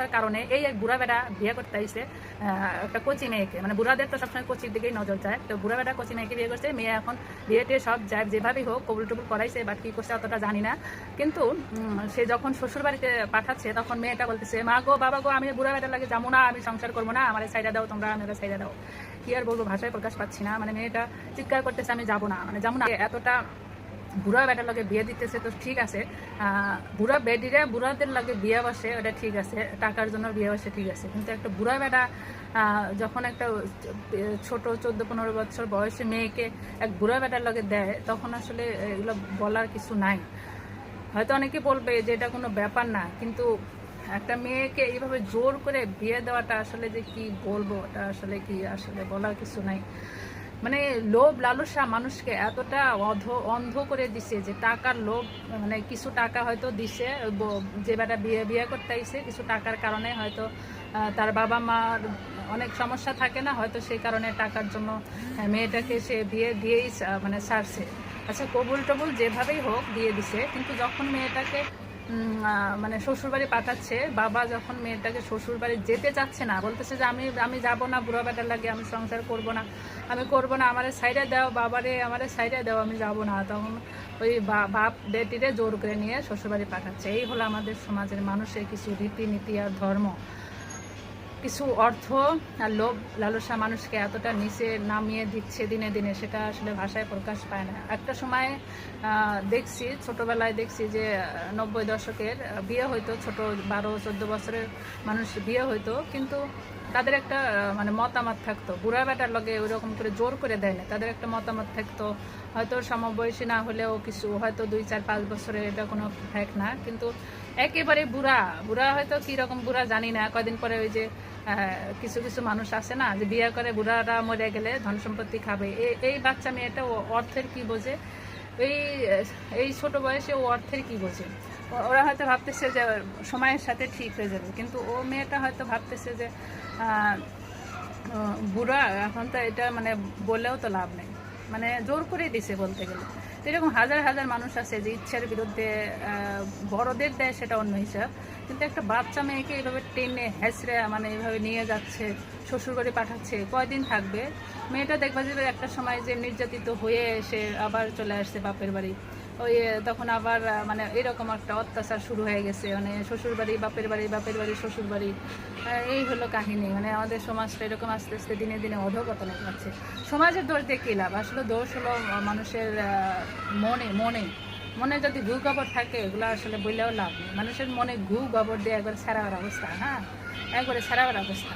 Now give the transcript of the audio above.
সমস্যার কারণে এই বুড়া বেড়া বিয়ে করতে আইসে একটা কোচি মেয়েকে। মানে বুড়াদের তো সবসময় কোচির দিকেই নজর যায়। তো বুড়া বেড়া কোচি মেয়েকে বিয়ে করছে, মেয়ে এখন বিয়ে টিয়ে সব যায় যেভাবেই হোক কবুল টবুল করাইছে বা কী করছে অতটা জানি না। কিন্তু সে যখন শ্বশুর বাড়িতে পাঠাচ্ছে, তখন মেয়েটা বলতেছে, মা গো, বাবা গো, আমি বুড়া বেড়া লাগে যাব না, আমি সংসার করব না, আমার সাইডা দাও তোমরা আমার সাইডা দাও। কি আর বলব, ভাষায় প্রকাশ পাচ্ছি না। মানে মেয়েটা চিৎকার করতেছে, আমি যাব না মানে যাব না। এতটা বুড়া বেটার লগে বিয়ে দিতেছে, তো ঠিক আছে। বুড়া বেডিরে বুড়াদের লগে বিয়ে বসে ওটা ঠিক আছে টাকার জন্য বিয়ে বসে ঠিক আছে। কিন্তু একটা বুড়া বেটা যখন একটা ছোট চোদ্দ পনেরো বছর বয়সে মেয়েকে এক বুড়া বেটার লগে দেয়, তখন আসলে এগুলো বলার কিছু নাই। হয়তো অনেকে বলবে যে এটা কোনো ব্যাপার না, কিন্তু একটা মেয়েকে এইভাবে জোর করে বিয়ে দেওয়াটা আসলে যে কি বলব, ওটা আসলে কি আসলে বলার কিছু নাই। মানে লোভ লালসা মানুষকে এতটা অধ, অন্ধ করে দিছে যে টাকার লোভ মানে কিছু টাকা হয়তো দিছে যে বেটা বিয়ে বিয়ে করতে আইছে, কিছু টাকার কারণে হয়তো তার বাবা মার অনেক সমস্যা থাকে না, হয়তো সেই কারণে টাকার জন্য মেয়েটাকে সে বিয়ে, দিয়েই মানে ছাড়ছে আচ্ছা কবুল টবুল যেভাবেই হোক, দিয়ে দিছে, কিন্তু যখন মেয়েটাকে মানে শ্বশুরবাড়ি পাঠাচ্ছে, বাবা যখন মেয়েটাকে শ্বশুরবাড়ি যেতে চাচ্ছে না, বলতেছে যে আমি আমি যাব না, বুড়া বেটার লাগে, আমি সংসার করব না, আমি করব না, আমার সাইডে দাও, বাবারে আমার সাইডে দাও, আমি যাব না। তখন ওই বাপ বেটিরে জোর করে নিয়ে শ্বশুরবাড়ি পাঠাচ্ছে। এই হলো আমাদের সমাজের মানুষের কিছু রীতিনীতি আর ধর্ম। কিছু অর্থ আর লোভ, লালসা মানুষকে এতটা নিচে নামিয়ে দিচ্ছে দিনে দিনে, সেটা আসলে ভাষায় প্রকাশ পায় না। একটা সময় দেখছি, ছোটবেলায় দেখছি যে নব্বই দশকের বিয়ে হইতো ছোট, বারো, চোদ্দ বছরের মানুষ বিয়ে হইতো, কিন্তু তাদের একটা মানে মতামত থাকতো। বুড়া বেটার লগে ওইরকম করে জোর করে দেয় না, তাদের একটা মতামত থাকতো। হয়তো সমবয়সী না হলেও কিছু, হয়তো দুই, চার, পাঁচ বছরের এটা কোনো ফ্যাক না, কিন্তু একেবারে বুড়া বুড়া হয়তো কীরকম বুড়া জানি না। কয়দিন পরে ওই যে কিছু কিছু মানুষ আছে না, যে বিয়ে করে বুড়ারা মরে গেলে ধন সম্পত্তি খাবে। এই বাচ্চা মেয়েটা অর্থের কি বোঝে? এই এই ছোট বয়সে ও অর্থের কি বোঝে? ওরা হয়তো ভাবতেছে যে সময়ের সাথে ঠিক হয়ে যাবে, কিন্তু ও মেয়েটা হয়তো ভাবতেছে যে বুড়া, এখন তো এটা মানে বলেও তো লাভ নেই। মানে জোর করে দিছে বলতে গেলে। তো এরকম হাজার হাজার মানুষ আছে যে ইচ্ছার বিরুদ্ধে বড়দের দেয় সেটা অন্য হিসাব। কিন্তু একটা বাচ্চা মেয়েকে এইভাবে টেনে, হেঁচড়ে মানে এইভাবে নিয়ে যাচ্ছে, শ্বশুরবাড়ি পাঠাচ্ছে, কয়দিন থাকবে? মেয়েটা দেখবা যে একটা সময় যে নির্যাতিত হয়ে এসে আবার চলে আসছে বাপের বাড়ি। ওই তখন আবার মানে এরকম একটা অত্যাচার শুরু হয়ে গেছে। মানে শ্বশুর বাড়ি বাপের বাড়ি বাপের বাড়ি শ্বশুর বাড়ি এই হলো কাহিনী। মানে আমাদের সমাজটা এরকম আস্তে আস্তে দিনে দিনে অধপতনে যাচ্ছে। সমাজের দোষ কী লাভ? আসলে দোষ হলো মানুষের মনে মনে। মনে যদি ঘু গবর থাকে, এগুলো আসলে বললেও লাভ নেই। মানুষের মনে ঘু গবর দিয়ে একবার ছাড়াবার অবস্থা হ্যাঁ? একবারে ছাড়াবার অবস্থা।